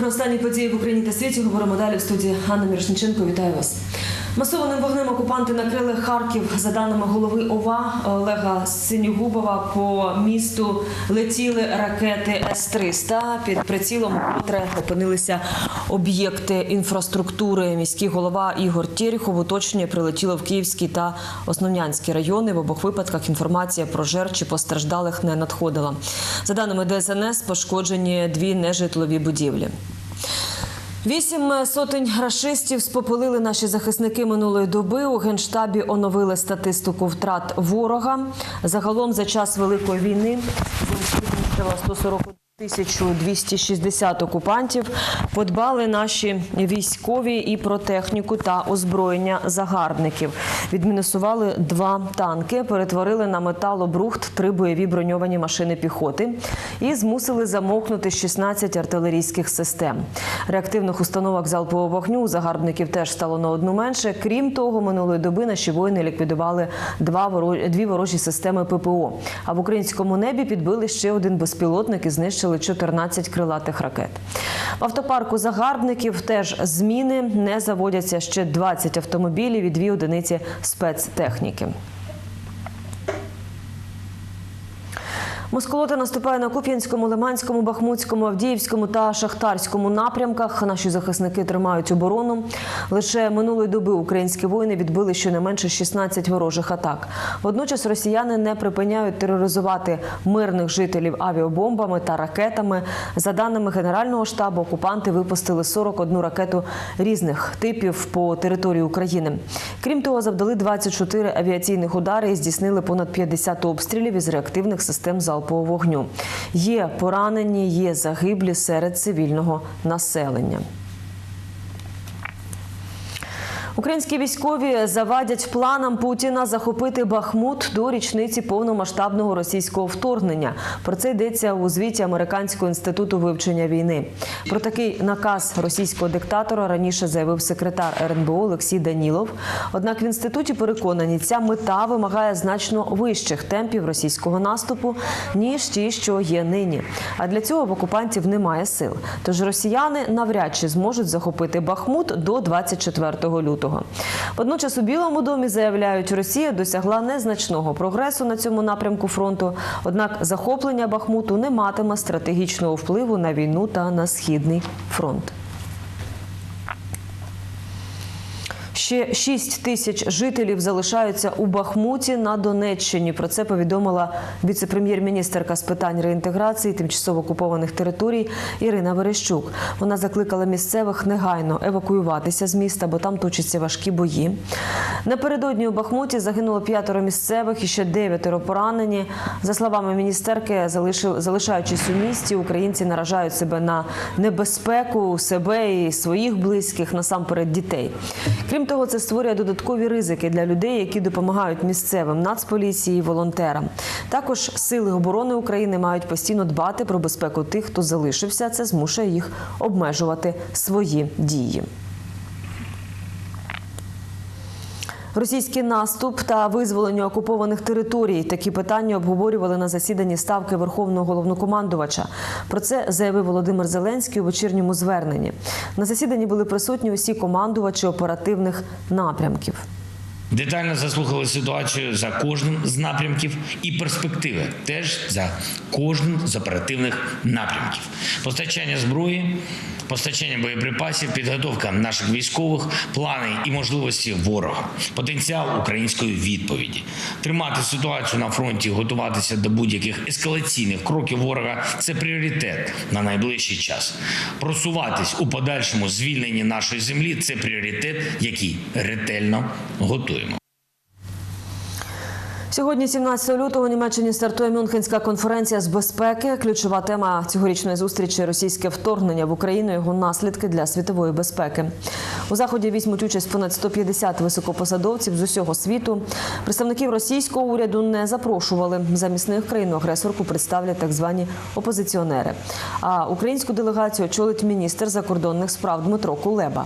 Про останні події в Україні та світі говоримо далі в студії Анна Мірошниченко. Вітаю вас. Масованим вогнем окупанти накрили Харків. За даними голови ОВА Олега Синюгубова, по місту летіли ракети С-300. Під прицілом котре опинилися об'єкти інфраструктури. Міський голова Ігор Терехов уточнює, прилетіло в Київський та Основнянський райони. В обох випадках інформація про жертв чи постраждалих не надходила. За даними ДСНС, пошкоджені дві нежитлові будівлі. Вісім сотень рашистів спопилили наші захисники минулої доби. У генштабі оновили статистику втрат ворога. Загалом за час великої війни знищила 140 1260 окупантів. Подбали наші військові і про техніку та озброєння загарбників. Відмінусували два танки, перетворили на металобрухт три бойові броньовані машини піхоти і змусили замовкнути 16 артилерійських систем. Реактивних установок залпового вогню у загарбників теж стало на одну менше. Крім того, минулої доби наші воїни ліквідували два дві ворожі системи ППО. А в українському небі підбили ще один безпілотник і знищили 14 крилатих ракет. В автопарку загарбників теж зміни не заводяться ще 20 автомобілів і дві одиниці спецтехніки. Москолота наступає на Куп'янському, Лиманському, Бахмутському, Авдіївському та Шахтарському напрямках. Наші захисники тримають оборону. Лише минулої доби українські воїни відбили щонайменше 16 ворожих атак. Водночас росіяни не припиняють тероризувати мирних жителів авіабомбами та ракетами. За даними Генерального штабу, окупанти випустили 41 ракету різних типів по території України. Крім того, завдали 24 авіаційних удари і здійснили понад 50 обстрілів із реактивних систем залпового вогню. Є поранені, є загиблі серед цивільного населення. Українські військові завадять планам Путіна захопити Бахмут до річниці повномасштабного російського вторгнення. Про це йдеться у звіті Американського інституту вивчення війни. Про такий наказ російського диктатора раніше заявив секретар РНБО Олексій Данілов. Однак в інституті переконані, ця мета вимагає значно вищих темпів російського наступу ніж ті, що є нині. А для цього в окупантів немає сил. Тож росіяни навряд чи зможуть захопити Бахмут до 24 лютого. Водночас у Білому домі заявляють, Росія досягла незначного прогресу на цьому напрямку фронту. Однак захоплення Бахмуту не матиме стратегічного впливу на війну та на східний фронт. Ще 6 тисяч жителів залишаються у Бахмуті на Донеччині. Про це повідомила віце-прем'єр-міністерка з питань реінтеграції тимчасово окупованих територій Ірина Верещук. Вона закликала місцевих негайно евакуюватися з міста, бо там точаться важкі бої. Напередодні у Бахмуті загинуло п'ятеро місцевих і ще дев'ятеро поранені. За словами міністерки, залишаючись у місті, українці наражають себе на небезпеку себе і своїх близьких, насамперед дітей. Крім того, це створює додаткові ризики для людей, які допомагають місцевим нацполіції волонтерам. Також сили оборони України мають постійно дбати про безпеку тих, хто залишився. Це змушує їх обмежувати свої дії. Російський наступ та визволення окупованих територій такі питання обговорювали на засіданні ставки Верховного головнокомандувача. Про це заявив Володимир Зеленський у вечірньому зверненні. На засіданні були присутні усі командувачі оперативних напрямків. Детально заслухали ситуацію за кожним з напрямків і перспективи теж за кожним з оперативних напрямків. Постачання зброї, постачання боєприпасів, підготовка наших військових, плани і можливості ворога, потенціал української відповіді, тримати ситуацію на фронті, готуватися до будь-яких ескалаційних кроків ворога це пріоритет на найближчий час. Просуватись у подальшому звільненні нашої землі це пріоритет, який ретельно готуємо. Сьогодні, 17 лютого, у Німеччині стартує Мюнхенська конференція з безпеки. Ключова тема цьогорічної зустрічі російське вторгнення в Україну, його наслідки для світової безпеки. У заході візьмуть участь понад 150 високопосадовців з усього світу. Представників російського уряду не запрошували. Замість них країну-агресорку представлять так звані опозиціонери. А українську делегацію очолить міністр закордонних справ Дмитро Кулеба.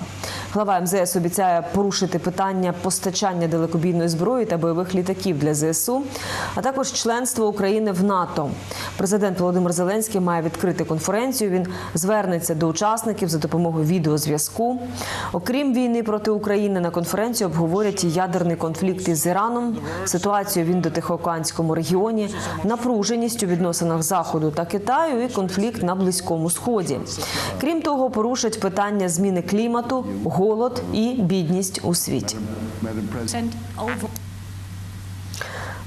Глава МЗС обіцяє порушити питання постачання далекобійної зброї та бойових літаків для ЗСУ, а також членство України в НАТО. Президент Володимир Зеленський має відкрити конференцію. Він звернеться до учасників за допомогою відеозв'язку. Окрім війни проти України, на конференції обговорять і ядерний конфлікт із Іраном, ситуацію в індотихоокеанському регіоні, напруженість у відносинах Заходу та Китаю і конфлікт на Близькому Сході. Крім того, порушать питання зміни клімату, голод і бідність у світі.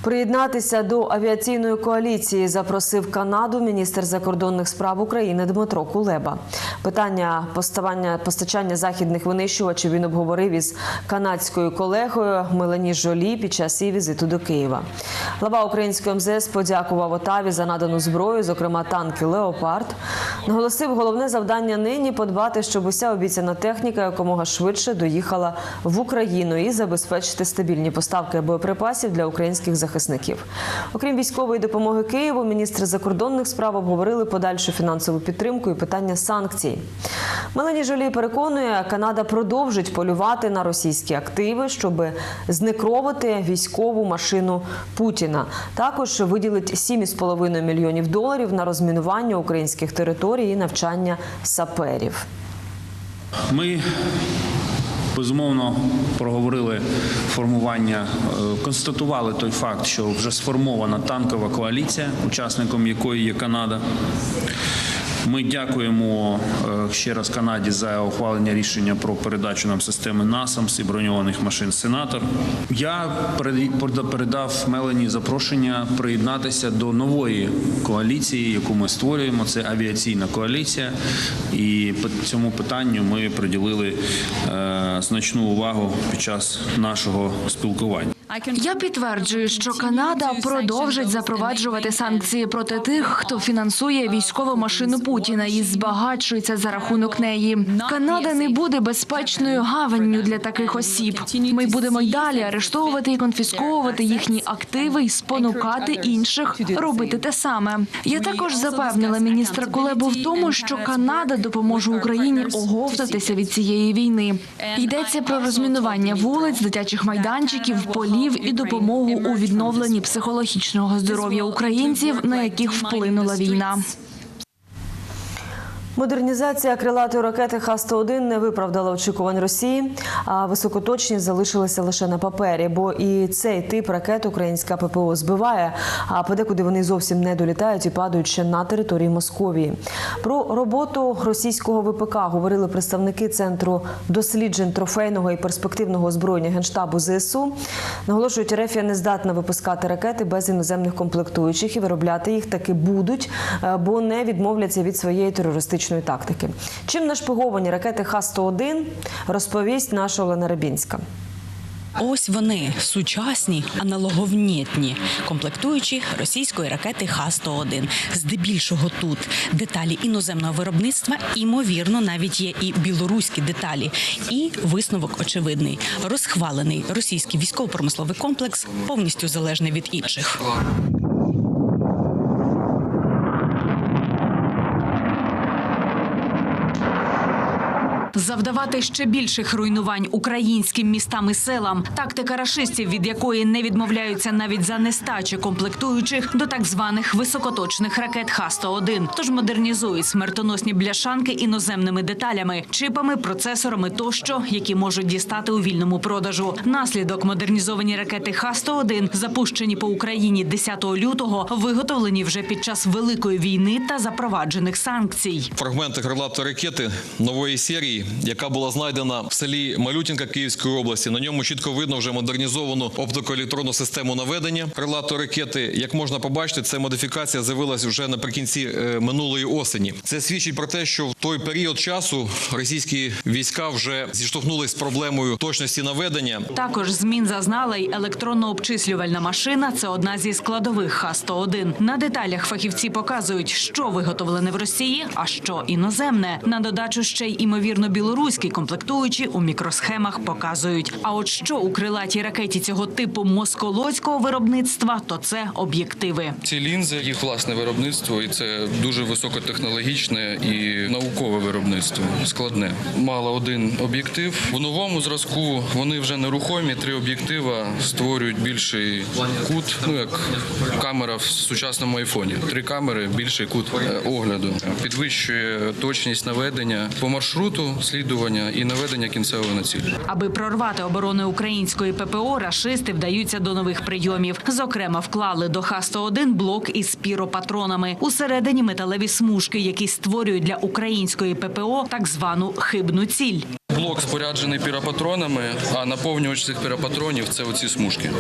Приєднатися до авіаційної коаліції запросив Канаду міністр закордонних справ України Дмитро Кулеба. Питання поставання постачання західних винищувачів він обговорив із канадською колегою Мелані Жолі під час її візиту до Києва. Глава української МЗС подякував Отаві за надану зброю, зокрема танки Леопард. Наголосив, головне завдання нині подбати, щоб уся обіцяна техніка якомога швидше доїхала в Україну і забезпечити стабільні поставки боєприпасів для українських захисників. Окрім військової допомоги Києву, міністри закордонних справ обговорили подальшу фінансову підтримку і питання санкцій. Мелані Жолі переконує, Канада продовжить полювати на російські активи, щоб знекровити військову машину Путіна. Також виділить 7,5 мільйонів доларів на розмінування українських територій і навчання саперів. Ми безумовно проговорили формування, е, констатували той факт, що вже сформована танкова коаліція, учасником якої є Канада. Ми дякуємо е, ще раз Канаді за ухвалення рішення про передачу нам системи НАСАМС і броньованих машин Сенатор. Я перед- передав Мелані запрошення приєднатися до нової коаліції, яку ми створюємо. Це авіаційна коаліція, і цьому питанню ми приділили е, значну увагу під час нашого спілкування. Я підтверджую, що Канада продовжить запроваджувати санкції проти тих, хто фінансує військову машину Путіна і збагачується за рахунок неї. Канада не буде безпечною гаванню для таких осіб. Ми будемо й далі арештовувати і конфісковувати їхні активи і спонукати інших робити те саме. Я також запевнила міністра Кулебу в тому, що Канада допоможе Україні оговтатися від цієї війни. Йдеться про розмінування вулиць, дитячих майданчиків, полів і допомогу у відновленні психологічного здоров'я українців, на яких вплинула війна. Модернізація крилатої ракети Х-101 не виправдала очікувань Росії, а високоточність залишилася лише на папері, бо і цей тип ракет українська ППО збиває, а подекуди вони зовсім не долітають і падають ще на території Московії. Про роботу російського ВПК говорили представники центру досліджень трофейного і перспективного озброєння генштабу ЗСУ. Наголошують, Рефія не здатна випускати ракети без іноземних комплектуючих і виробляти їх таки будуть, е, бо не відмовляться від своєї терористичної тактики. Чим нашпиговані ракети Х-101, розповість наша Олена Рибінська. Ось вони сучасні аналоговнітні, комплектуючі російської ракети Х-101. Здебільшого тут деталі іноземного виробництва, імовірно, навіть є і білоруські деталі. І висновок очевидний: розхвалений російський військово-промисловий комплекс повністю залежний від інших. Завдавати ще більших руйнувань українським містам і селам. Тактика рашистів, від якої не відмовляються навіть за нестачі комплектуючих до так званих високоточних ракет Х-101. Тож модернізують смертоносні бляшанки іноземними деталями, чипами, процесорами тощо, які можуть дістати у вільному продажу. Наслідок модернізовані ракети Х-101, запущені по Україні 10 лютого, виготовлені вже під час великої війни та запроваджених санкцій. фрагменти крилатої ракети нової серії, яка була знайдена в селі Малютінка Київської області. На ньому чітко видно вже модернізовану оптикоелектронну систему наведення крилатої ракети. Як можна побачити, ця модифікація з'явилась вже наприкінці е, минулої осені. Це свідчить про те, що в той період часу російські війська вже зіштовхнулись з проблемою точності наведення. Також змін зазнала й електронно-обчислювальна машина. Це одна зі складових Х-101. На деталях фахівці показують, що виготовлене в Росії, а що іноземне. На додачу ще й імовірно білоруські комплектуючі у мікросхемах показують. А от що у крилатій ракеті цього типу москолоцького виробництва, то це об'єктиви. Ці лінзи, їх власне виробництво, і це дуже високотехнологічне і наукове виробництво. Складне. Мало один об'єктив. У новому зразку вони вже нерухомі. Три об'єктива створюють більший кут. Ну як камера в сучасному айфоні. Три камери, більший кут е, огляду. Підвищує точність наведення по маршруту слідування і наведення кінцевого на ціль. Аби прорвати оборони української ППО, рашисти вдаються до нових прийомів. Зокрема, вклали до Х-101 блок із піропатронами. Усередині металеві смужки, які створюють для української ППО так звану хибну ціль. Блок споряджений піропатронами, а наповнювач цих піропатронів це оці смужки,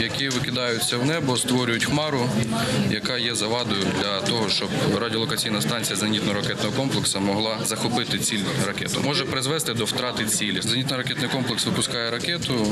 які викидаються в небо, створюють хмару, яка є завадою для того, щоб радіолокаційна станція зенітно-ракетного комплексу могла захопити ціль ракету. Може призвести до втрати цілі. Зенітно-ракетний комплекс випускає ракету,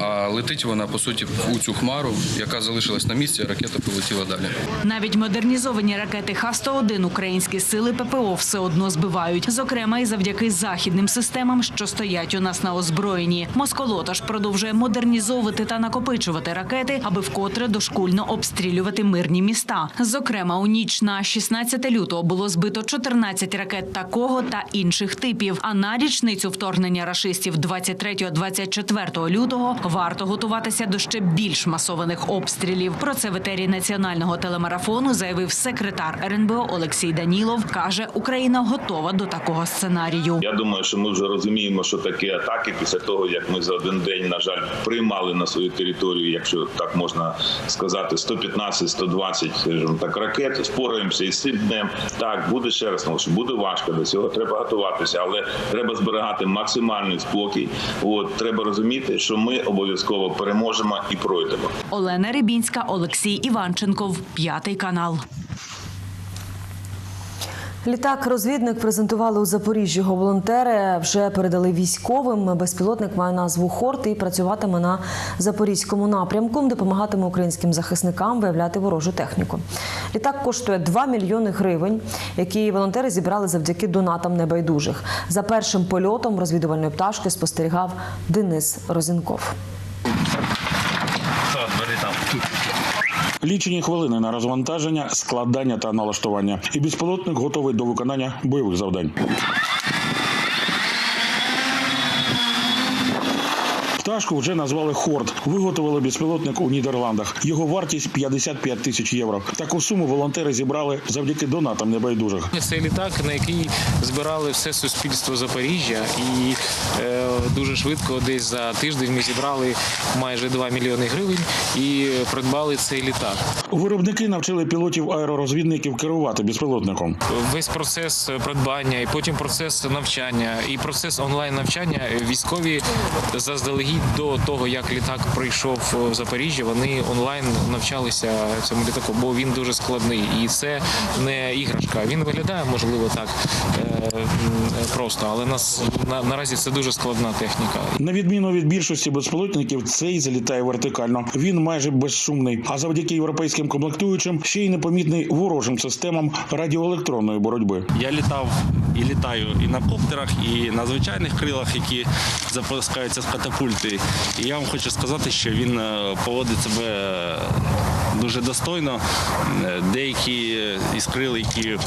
а летить вона по суті у цю хмару, яка залишилась на місці. Ракета полетіла далі. Навіть модернізовані ракети Х-101 українські сили ППО все одно збивають. Зокрема, і завдяки західним системам, що стоять у нас на озброєнні. Москолота ж продовжує модернізовувати та накопичувати ракети, аби вкотре дошкульно обстрілювати мирні міста. Зокрема, у ніч на 16 лютого було збито 14 ракет такого та інших типів. А на річницю вторгнення рашистів 23-24 лютого варто готуватися до ще більш масованих обстрілів. Про це в етері національного телемарафону заявив секретар РНБО Олексій Данілов. каже, Україна готова до такого сценарію. Я думаю, що ми вже розуміємо, що такі атаки після того, як ми за один день, на жаль, приймали на свою територію, якщо так можна сказати, 115-120 скажімо так ракет. Спораємося із цим днем. Так буде ще раз, тому що буде важко. До цього треба готуватися, треба зберігати максимальний спокій. От треба розуміти, що ми обов'язково переможемо і пройдемо. Олена Рибінська, Олексій Іванченков, п'ятий канал. Літак-розвідник презентували у Запоріжжі. Його волонтери вже передали військовим. Безпілотник має назву Хорт і працюватиме на запорізькому напрямку, допомагатиме українським захисникам виявляти ворожу техніку. Літак коштує 2 мільйони гривень, які волонтери зібрали завдяки донатам небайдужих. За першим польотом розвідувальної пташки спостерігав Денис Розінков. Лічені хвилини на розвантаження, складання та налаштування. І безпілотник готовий до виконання бойових завдань. Пташку вже назвали Хорд. Виготовили безпілотник у Нідерландах. Його вартість 55 тисяч євро. Таку суму волонтери зібрали завдяки донатам небайдужих. Це літак, на який збирали все суспільство Запоріжжя, і е, дуже швидко, десь за тиждень, ми зібрали майже 2 мільйони гривень і придбали цей літак. Виробники навчили пілотів аеророзвідників керувати безпілотником. Весь процес придбання, і потім процес навчання, і процес онлайн навчання. Військові заздалегідь до того, як літак прийшов в Запоріжжя, вони онлайн навчалися цьому літаку, бо він дуже складний, і це не іграшка. Він виглядає можливо так е, просто, але нас на, наразі це дуже складна техніка. На відміну від більшості безпілотників, цей залітає вертикально. Він майже безшумний, а завдяки європейським комплектуючим ще й непомітний ворожим системам радіоелектронної боротьби. Я літав і літаю і на коптерах, і на звичайних крилах, які запускаються з катапульти. І я вам хочу сказати, що він е, поводить себе е, дуже достойно. Е, Деякі із крил, які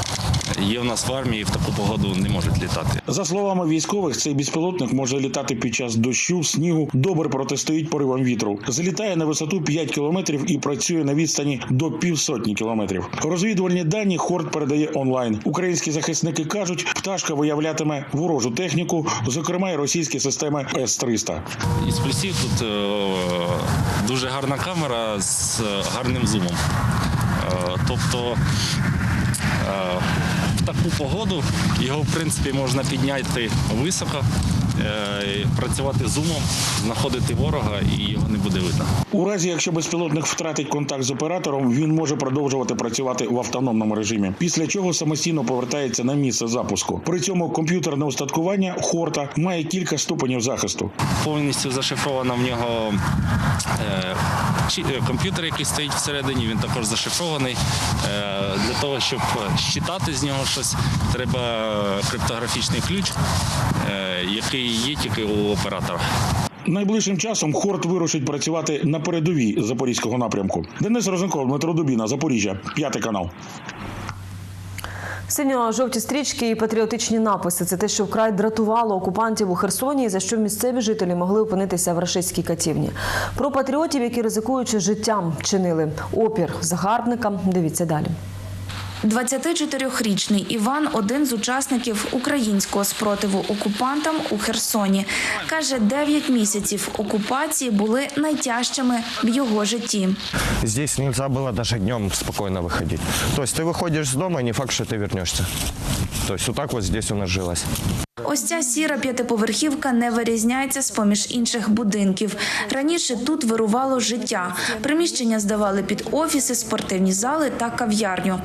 є в нас в армії, в таку погоду не можуть літати. За словами військових, цей безпілотник може літати під час дощу, снігу, добре протистоїть поривам вітру. Залітає на висоту 5 кілометрів і працює на відстані до півсотні кілометрів. Розвідувальні дані Хорд передає онлайн. Українські захисники кажуть, пташка виявлятиме ворожу техніку, зокрема й російські системи С-300. Із плюсів тут е, дуже гарна камера з гарним зумом. Е, Тобто е, в таку погоду його в принципі можна підняти високо працювати зумом, знаходити ворога і його не буде видно. У разі, якщо безпілотник втратить контакт з оператором, він може продовжувати працювати в автономному режимі, після чого самостійно повертається на місце запуску. При цьому комп'ютерне устаткування Хорта має кілька ступенів захисту. Повністю зашифровано в нього е, е, комп'ютер, який стоїть всередині, він також зашифрований. Е, для того, щоб щитати з нього щось, треба криптографічний ключ, е, який є тільки у оператора. Найближчим часом Хорт вирушить працювати на передовій запорізького напрямку. Денис Розенков, Дмитро Дубіна, Запоріжжя, п'ятий канал. Синьо-жовті стрічки і патріотичні написи це те, що вкрай дратувало окупантів у Херсоні, і за що місцеві жителі могли опинитися в рашистській катівні. Про патріотів, які ризикуючи життям, чинили опір загарбникам. Дивіться далі. 24-річний Іван один з учасників українського спротиву окупантам у Херсоні. Каже, 9 місяців окупації були найтяжчими в його житті. Здесь нельзя было даже днем спокойно выходить. То есть ты выходишь с дома, и не факт, что ты вернешься. То есть вот так вот здесь у нас жилось. Ось ця сіра п'ятиповерхівка не вирізняється з поміж інших будинків. Раніше тут вирувало життя. Приміщення здавали під офіси, спортивні зали та кав'ярню.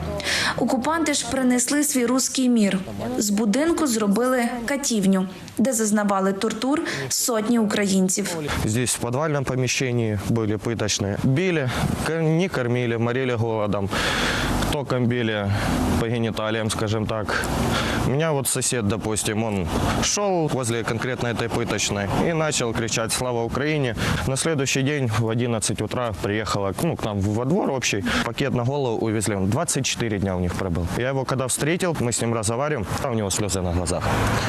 Окупанти ж принесли свій руський мір. З будинку зробили катівню, де зазнавали тортур сотні українців. Здесь в подвальном помещении были пыточные. Били, ко- не кормили, морили голодом. Током били по гениталиям, скажем так. У меня вот сосед, допустим, он шел возле конкретно этой пыточной и начал кричать «Слава Украине!». На следующий день в 11 утра приехала ну, к нам во двор общий. Пакет на голову увезли. Он 24 дня у них пробыл. Я его когда встретил, мы с ним разговариваем, а у него слезы на глазах.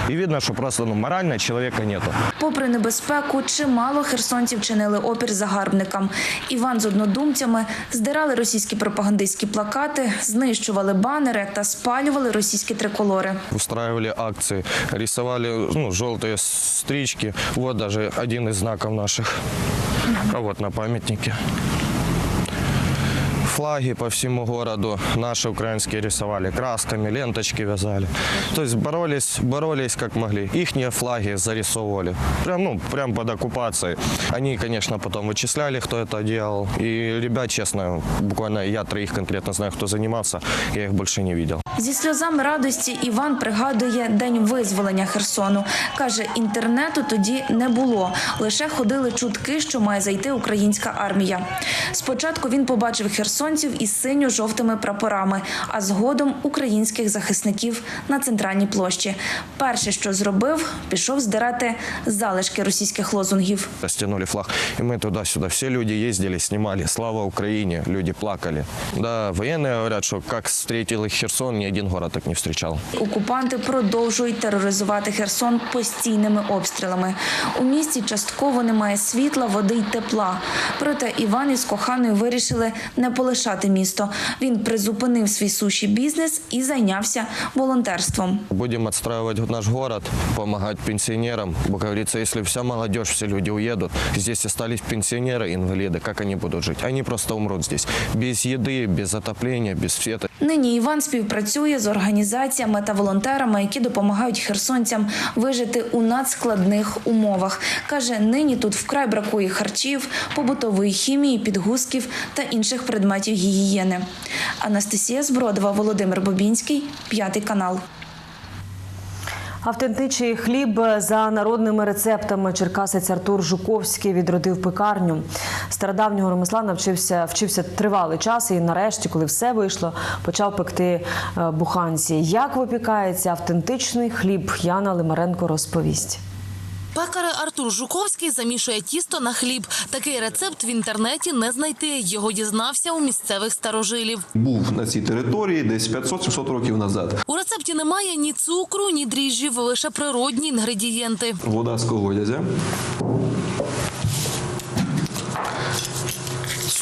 И видно, что просто ну, морально человека нету. Попри небезпеку, чимало херсонців чинили опір загарбникам. Іван з однодумцями здирали російські пропагандистські плакати, знищували банери та спалювали російські триколори. Устраювали акції, рисували ну, жовті стрічки. Ось навіть один із знаків наших. А от на памятнике Флаги по всему городу наши украинские рисовали, красками, ленточки вязали. То есть боролись, боролись как могли. Ихние флаги зарисовывали. Прям, ну, прям под оккупацией. Они, конечно, потом вычисляли, кто это делал. И ребят, честно, буквально я троих конкретно знаю, кто занимался, я их больше не видел. Зі сльозами радості Іван пригадує день визволення Херсону. Каже, інтернету тоді не було. Лише ходили чутки, що має зайти українська армія. Спочатку він побачив херсонців із синьо-жовтими прапорами, а згодом українських захисників на центральній площі. Перше, що зробив, пішов здирати залишки російських лозунгів. Растянули флаг. И мы туда-сюда. Все люди ездили, снимали. Слава Украине. Люди плакали. Да, военные говорят, что как встретил их Херсон, ни один город так не встречал. Окупанти продовжують тероризувати Херсон постійними обстрілами. У місті частково немає світла, води й тепла. Проте Іван із коханою вирішили не полишати місто. Він призупинив свій суші бізнес і зайнявся волонтерством. Будем отстраивать наш город, помогать пенсионерам. Как говорится, если вся молодежь, все люди уедут, здесь остались пенсионеры, инвалиды, как они будут жить? Они просто умрут здесь. Без еды, без отопления, без света. Нині Іван співпрацює з організаціями та волонтерами, які допомагають херсонцям вижити у надскладних умовах. Каже, нині тут вкрай бракує харчів, побутової хімії, підгузків та інших предметів гігієни. Анастасія Збродова, Володимир Бобінський, п'ятий канал. Автентичний хліб за народними рецептами черкасець Артур Жуковський відродив пекарню. Стародавнього ремесла навчився вчився тривалий час, і нарешті, коли все вийшло, почав пекти е, буханці. Як випікається автентичний хліб, Яна Лимаренко розповість. Пекар Артур Жуковський замішує тісто на хліб. Такий рецепт в інтернеті не знайти. Його дізнався у місцевих старожилів. був на цій території десь 500-700 років назад. У рецепті немає ні цукру, ні дріжджів, лише природні інгредієнти. Вода з колодязя.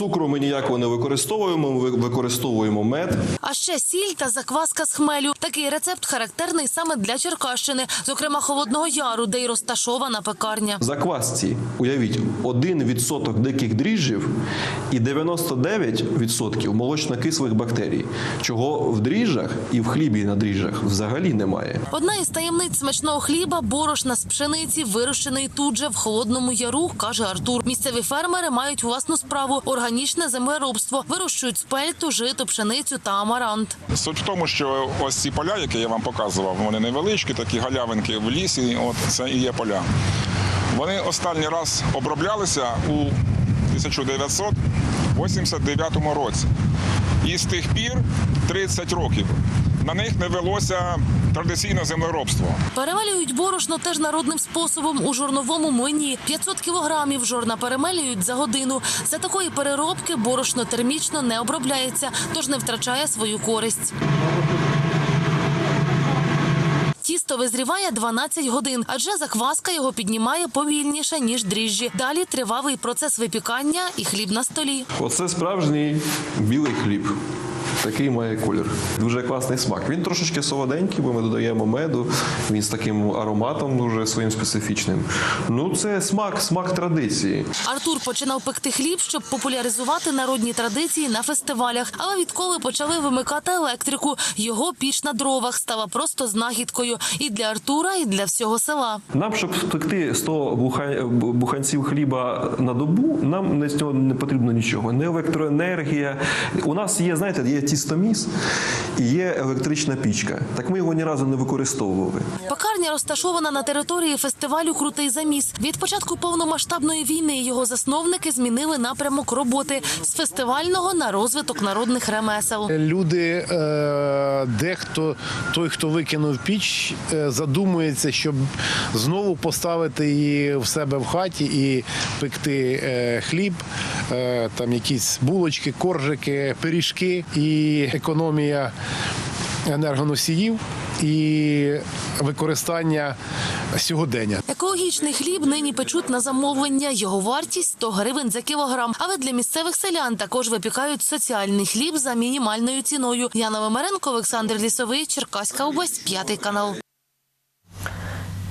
Цукру ми ніякого не використовуємо. Ми використовуємо мед. А ще сіль та закваска з хмелю. Такий рецепт характерний саме для Черкащини, зокрема Холодного Яру, де й розташована пекарня. В заквасці, уявіть, 1% диких дріжджів і 99% молочно-кислих бактерій, чого в дріжджах і в хлібі на дріжджах взагалі немає. Одна із таємниць смачного хліба борошна з пшениці, вирощений тут же в холодному яру, каже Артур. Місцеві фермери мають власну справу органічне землеробство, вирощують спельту, жито, пшеницю та амарант. Суть в тому, що ось ці поля, які я вам показував, вони невеличкі, такі галявинки в лісі. От це і є поля. Вони останній раз оброблялися у 1989 році. І з тих пір 30 років на них не велося традиційне землеробство. Перемелюють борошно теж народним способом у жорновому млині. 500 кілограмів жорна перемелюють за годину. За такої переробки борошно термічно не обробляється, тож не втрачає свою користь. Тісто визріває 12 годин, адже закваска його піднімає повільніше, ніж дріжджі. Далі тривалий процес випікання і хліб на столі. Оце справжній білий хліб. Такий має колір. Дуже класний смак. Він трошечки солоденький, бо ми додаємо меду. Він з таким ароматом дуже своїм специфічним. Ну, це смак, смак традиції. Артур починав пекти хліб, щоб популяризувати народні традиції на фестивалях. Але відколи почали вимикати електрику, його піч на дровах стала просто знахідкою і для Артура, і для всього села. Нам, щоб спекти 100 буханців хліба на добу, нам з цього не потрібно нічого. Не електроенергія. У нас є, знаєте, є тістоміс і є електрична пічка. Так ми його ні разу не використовували. Пекарня розташована на території фестивалю Крутий заміс. Від початку повномасштабної війни його засновники змінили напрямок роботи з фестивального на розвиток народних ремесел. Люди, е, дехто, той, хто викинув піч, е, задумується, щоб знову поставити її в себе в хаті і пекти е, хліб, там якісь булочки, коржики, пиріжки і економія енергоносіїв і використання сьогодення. Екологічний хліб нині печуть на замовлення. Його вартість 100 гривень за кілограм. Але для місцевих селян також випікають соціальний хліб за мінімальною ціною. Яна Вимаренко, Олександр Лісовий, Черкаська область, п'ятий канал.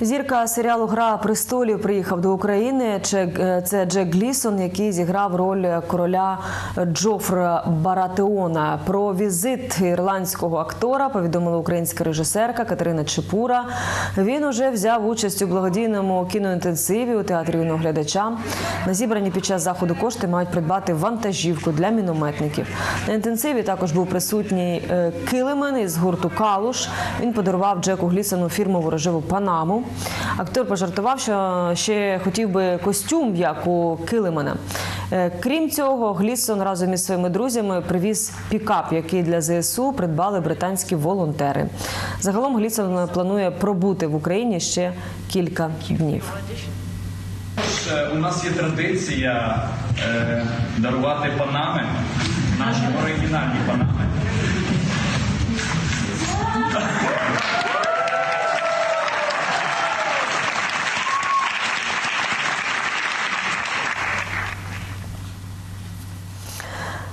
Зірка серіалу Гра престолів приїхав до України. Че- Це Джек Глісон, який зіграв роль короля Джофра Баратеона. Про візит ірландського актора повідомила українська режисерка Катерина Чепура. Він уже взяв участь у благодійному кіноінтенсиві у театрі юного глядача. На зібрані під час заходу кошти мають придбати вантажівку для мінометників. На інтенсиві також був присутній е, килимен із гурту Калуш. Він подарував Джеку Глісону фірмову рожеву панаму. Актор пожартував, що ще хотів би костюм, як у килимена. Е, Крім цього, Глісон разом із своїми друзями привіз пікап, який для ЗСУ придбали британські волонтери. Загалом Глісон планує пробути в Україні ще кілька днів. Е, У нас є традиція е, дарувати панами, наші оригінальні панами.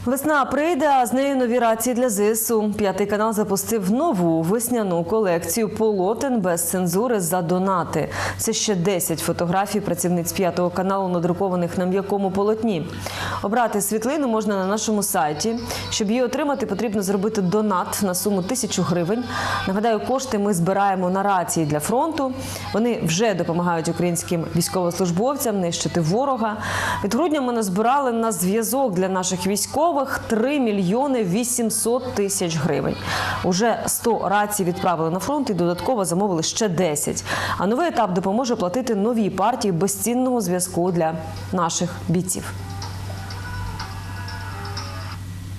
Весна прийде, а з нею нові рації для ЗСУ. П'ятий канал запустив нову весняну колекцію полотен без цензури за донати. Це ще 10 фотографій працівниць п'ятого каналу, надрукованих на м'якому полотні. Обрати світлину можна на нашому сайті. Щоб її отримати, потрібно зробити донат на суму тисячу гривень. Нагадаю, кошти ми збираємо на рації для фронту. Вони вже допомагають українським військовослужбовцям нищити ворога. Від грудня ми назбирали на зв'язок для наших військових 3 мільйони 800 тисяч гривень. Уже 100 рацій відправили на фронт і додатково замовили ще 10. А новий етап допоможе платити нові партії безцінного зв'язку для наших бійців.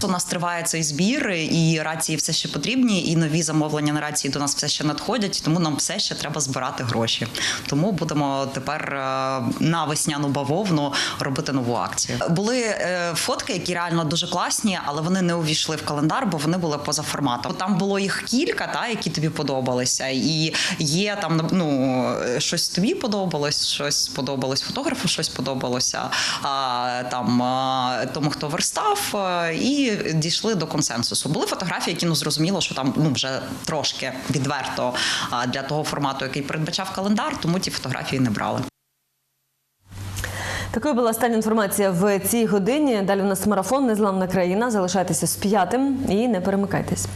У нас триває цей збір, і рації все ще потрібні, і нові замовлення на рації до нас все ще надходять. Тому нам все ще треба збирати гроші. Тому будемо тепер е, на весняну бавовну робити нову акцію. Були е, фотки, які реально дуже класні, але вони не увійшли в календар, бо вони були поза форматом. Там було їх кілька, та які тобі подобалися, і є там ну щось тобі подобалось, щось сподобалось фотографу, щось подобалося а, там тому, хто верстав, а, дійшли до консенсусу. Були фотографії, які ну зрозуміло, що там ну вже трошки відверто для того формату, який передбачав календар, тому ті фотографії не брали. Такою була остання інформація в цій годині. Далі у нас марафон Незламна країна. Залишайтеся з п'ятим і не перемикайтесь.